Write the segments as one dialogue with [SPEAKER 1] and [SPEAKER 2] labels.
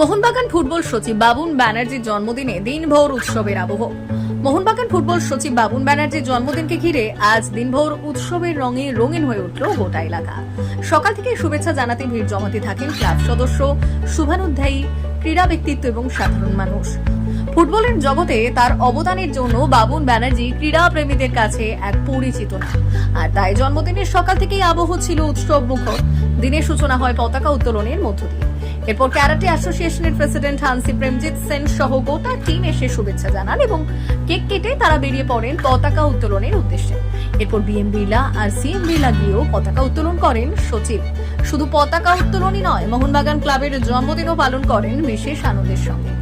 [SPEAKER 1] Mohun Bagan football সচিব বাবুন ব্যানার্জির জন্মদিনে দিনভর উৎসবের আবহ। মোহনবাগান ফুটবল সচিব বাবুন ব্যানার্জির জন্মদিনকে ঘিরে আজ দিনভর উৎসবের রঙে রঙিন হয়ে উঠল গোটা এলাকা। সকাল থেকে শুভেচ্ছা জানাতে ভিড় জমাতে থাকেন ক্লাব সদস্য, শুভানুধ্যায়ী, ক্রীড়া ব্যক্তিত্ব এবং সাধারণ মানুষ। ফুটবলের জগতে তার অবদানের জন্য বাবুন ব্যানার্জি ক্রীড়া প্রেমীদের কাছে এক পরিচিত নাম। আর তাই জন্মদিনের সকাল থেকেই আবহ ছিল উৎসব মুখর। দিনের সূচনা হয় পতাকা উত্তোলনের মধ্য দিয়ে। এরপর ক্যারাটে অ্যাসোসিয়েশনের প্রেসিডেন্ট হানসি প্রেমজিৎ সেন সহ গোটা টিম এসে শুভেচ্ছা জানান এবং কেক কেটে তারা বেরিয়ে পড়েন পতাকা উত্তোলনের উদ্দেশ্যে। এরপর বিএম বিড়লা আর সিএম বিড়লা গিয়েও পতাকা উত্তোলন করেন সচিব। শুধু পতাকা উত্তোলনই নয়, মোহনবাগান ক্লাবের জন্মদিনও পালন করেন বিশেষ আনন্দের সঙ্গে।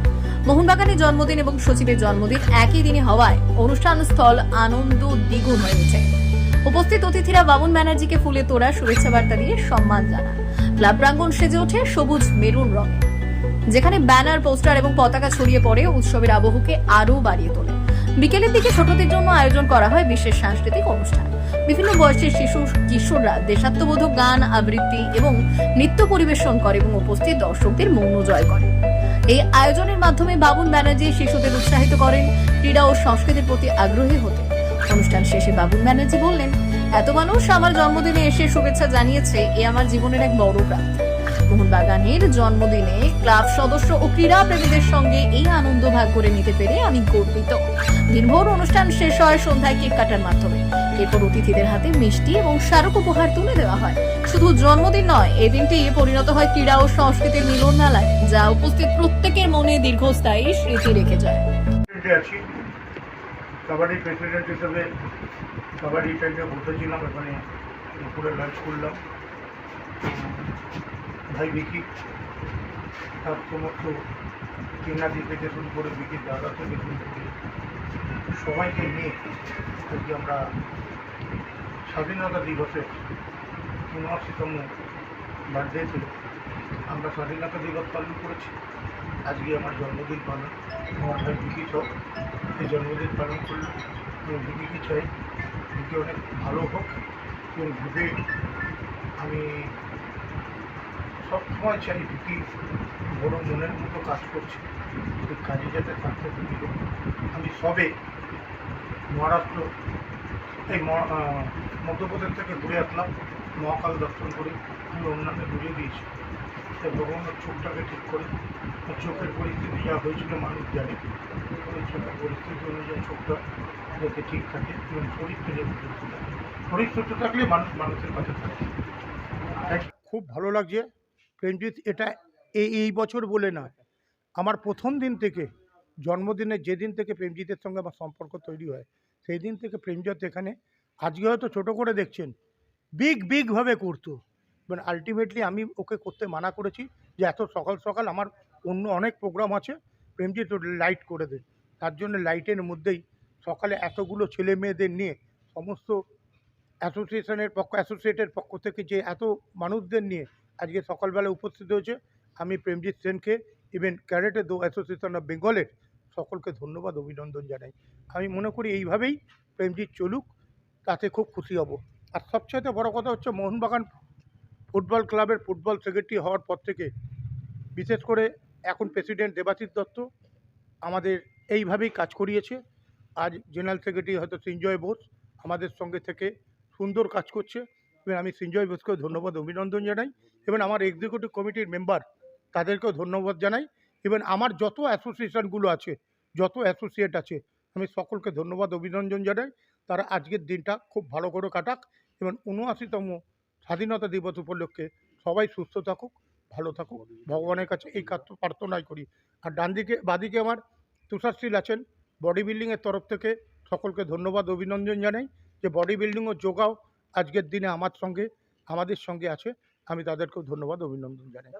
[SPEAKER 1] মোহনবাগানের জন্মদিন এবং সচিবের জন্মদিন একই দিনে হওয়ায় অনুষ্ঠান স্থল আনন্দ দ্বিগুণ হয়ে ওঠে। উপস্থিত অতিথিরা বাবুন ব্যানার্জিকে ফুলে তোড়া শুভেচ্ছা বার্তা দিয়ে সম্মান জানান। ক্লাব প্রাঙ্গণ সেজে ওঠে সবুজ মেরুন রঙে। যেখানে ব্যানার, পোস্টার এবং পতাকা ছড়িয়ে পড়ে উৎসবের আবহকে আরও বাড়িয়ে তোলে। বিকেলের দিকে ছোটদের জন্য আয়োজন করা হয় বিশেষ সাংস্কৃতিক অনুষ্ঠান। বিভিন্ন বয়সের শিশু, কিশোররা দেশাত্মবোধক গান, আবৃত্তি এবং নৃত্য পরিবেশন করে এবং উপস্থিত দর্শকদের মৌন জয় করে। এই আয়োজনের মাধ্যমে বাবুন ব্যানার্জি শিশুদের উৎসাহিত করেন, ক্রীড়া ও সংস্কৃতির প্রতি আগ্রহী হতে। অনুষ্ঠান শেষে বাবুন ব্যানার্জি বললেন এত মানুষ আমার জন্মদিনে এসে শুভেচ্ছা জানিয়েছে, এ আমার জীবনের এক বড় প্রাপ্তি। মোহনবাগানের জন্মদিনে ক্লাব সদস্য ও ক্রীড়া প্রেমীদের সঙ্গে এই আনন্দ ভাগ করে নিতে পেরে আমি গর্বিত। দিনভর অনুষ্ঠান শেষ হয় সন্ধ্যায় কেক কাটার মাধ্যমে। এরপর অতিথিদের হাতে মিষ্টি এবং স্মারক উপহার তুলে দেওয়া হয়। শুধু জন্মদিন নয় এই দিনটি পরিণত হয় ক্রীড়া ও সংস্কৃতির মিলন মেলায় যা উপস্থিত প্রত্যেকের মনে দীর্ঘস্থায়ী স্মৃতি রেখে যায়।
[SPEAKER 2] কাবাডি প্রেসিডেন্ট হিসেবে কাবাডি টাইমে বসেছিলাম এখানে দুপুরে লাঞ্চ করলাম। ভাই বিকি তার সমস্ত কেনাদি থেকে শুরু করে বিকির, দাদা থেকে শুরু করে সবাইকে নিয়ে আজকে আমরা স্বাধীনতা দিবসে উনআশিতম বার্থডেতে আমরা স্বাধীনতা দিবস পালন করেছি। আজকে আমার জন্মদিন পালন। আমার ভাই বিকি সব এই জন্মদিন পালন করল। এবং বিকিকে চাই বিকি অনেক ভালো হোক, এবং বিকি আমি সবসময় চাই বিকি বড় মনের মতো কাজ করছে এই কাজে যাতে থাকতে হোক আমি সবে মহারাষ্ট্র, এই মধ্যপ্রদেশ থেকে ঘুরে আসলাম, মহাকাল দর্শন করে আমি অন্যান্য ঘুরে দিয়েছি। তাই ভগবানের চোখটাকে ঠিক করে, চোখের পরিস্থিতি যা হয়েছিল মানুষ জানে। চোখের পরিস্থিতি অনুযায়ী চোখটা যাতে ঠিক থাকে এবং যাতে শরীর সুস্থ থাকলে মানুষ মানুষের কাছে থাকে। খুব ভালো লাগছে। প্রেমজিৎ, এটা এই এই বছর বলে না। আমার প্রথম দিন থেকে, জন্মদিনের যেদিন থেকে প্রেমজিতের সঙ্গে আমার সম্পর্ক তৈরি হয়, সেই দিন থেকে প্রেমজিৎ এখানে। আজকে হয়তো ছোট করে দেখছেন। বিগ বিগভাবে করতো। মানে আলটিমেটলি আমি ওকে করতে মানা করেছি যে, এত সকাল সকাল আমার অন্য অনেক প্রোগ্রাম আছে। প্রেমজিৎ লাইট করে দে। তার জন্য লাইটের মধ্যেই সকালে এতগুলো ছেলে মেয়েদের নিয়ে সমস্ত অ্যাসোসিয়েশনের পক্ষ, অ্যাসোসিয়েটের পক্ষ থেকে যে এত মানুষদের নিয়ে আজকে সকালবেলা উপস্থিত হয়েছে, আমি প্রেমজিৎ সেনকে ইভেন ক্যারেটে দো অ্যাসোসিয়েশন অফ বেঙ্গলের সকলকে ধন্যবাদ, অভিনন্দন জানাই। আমি মনে করি এইভাবেই প্রেমজিৎ চলুক, তাতে খুব খুশি হব। আর সবচাইতে বড় কথা হচ্ছে মোহনবাগান ফুটবল ক্লাবের ফুটবল সেক্রেটারি হওয়ার পর থেকে বিশেষ করে এখন প্রেসিডেন্ট দেবাশিস দত্ত আমাদের এইভাবেই কাজ করিয়েছে। আজ জেনারেল সেক্রেটারি হয়তো সঞ্জয় বোস আমাদের সঙ্গে থেকে সুন্দর কাজ করছে। এবং আমি সঞ্জয় বোসকেও ধন্যবাদ, অভিনন্দন জানাই। এবং আমার এক্সিকিউটিভ কমিটির মেম্বার তাদেরকেও ধন্যবাদ জানাই। এবং আমার যত অ্যাসোসিয়েশনগুলো আছে, যত অ্যাসোসিয়েট আছে, আমি সকলকে ধন্যবাদ, অভিনন্দন জানাই। তারা আজকের দিনটা খুব ভালো করে কাটাক। এবং উনআশিতম স্বাধীনতা দিবস উপলক্ষে সবাই সুস্থ থাকুক। ভালো থাকো। ভগবানের কাছে এই কাজ প্রার্থনাই করি। আর ডান দিকে বাদিকে আমার তুষারশীল আছেন। বডি বিল্ডিংয়ের তরফ থেকে সকলকে ধন্যবাদ অভিনন্দন জানাই যে বডি বিল্ডিং ও যোগাও। আজকের দিনে আমার সঙ্গে আমাদের সঙ্গে আছে। আমি তাদেরকেও ধন্যবাদ অভিনন্দন জানাই।